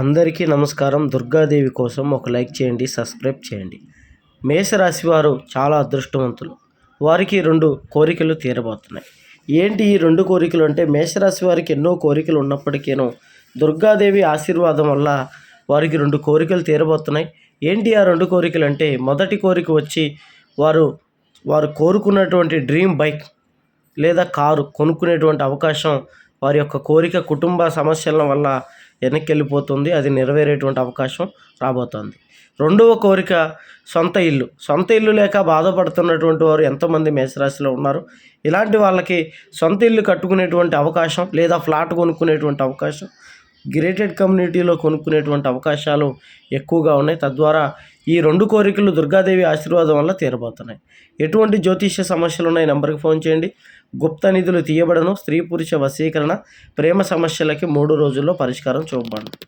అందరికీ నమస్కారం. దుర్గాదేవి కోసం ఒక లైక్ చేయండి సబ్స్క్రైబ్ చేయండి. మేషరాశి వారు చాలా అదృష్టవంతులు. వారికి రెండు కోరికలు తీరబోతున్నాయి. ఏంటి ఈ రెండు కోరికలు అంటే మేషరాశి వారికి ఎన్నో కోరికలు ఉన్నప్పటికీను దుర్గాదేవి ఆశీర్వాదం వల్ల వారికి రెండు కోరికలు తీరబోతున్నాయి. ఏంటి ఆ రెండు కోరికలు అంటే మొదటి కోరిక వచ్చి వారు వారు కోరుకున్నటువంటి డ్రీమ్ బైక్ లేదా కారు కొనుక్కునేటువంటి అవకాశం వారి యొక్క కోరిక కుటుంబ సమస్యల వల్ల వెనక్కి వెళ్ళిపోతుంది అది నెరవేరేటువంటి అవకాశం రాబోతోంది. రెండవ కోరిక సొంత ఇల్లు. సొంత ఇల్లు లేక బాధపడుతున్నటువంటి వారు ఎంతోమంది మేషరాశిలో ఉన్నారు. ఇలాంటి వాళ్ళకి సొంత ఇల్లు కట్టుకునేటువంటి అవకాశం లేదా ఫ్లాట్ కొనుక్కునేటువంటి అవకాశం గ్రేటెడ్ కమ్యూనిటీలో కొనుక్కునేటువంటి అవకాశాలు ఎక్కువగా ఉన్నాయి. తద్వారా ఈ రెండు కోరికలు దుర్గాదేవి ఆశీర్వాదం వల్ల తీరబోతున్నాయి. ఎటువంటి జ్యోతిష్య సమస్యలు ఉన్నాయి నెంబర్కి ఫోన్ చేయండి. గుప్త నిధులు తీయబడను స్త్రీ పురుష వశీకరణ ప్రేమ సమస్యలకి మూడు రోజుల్లో పరిష్కారం చూపబడను.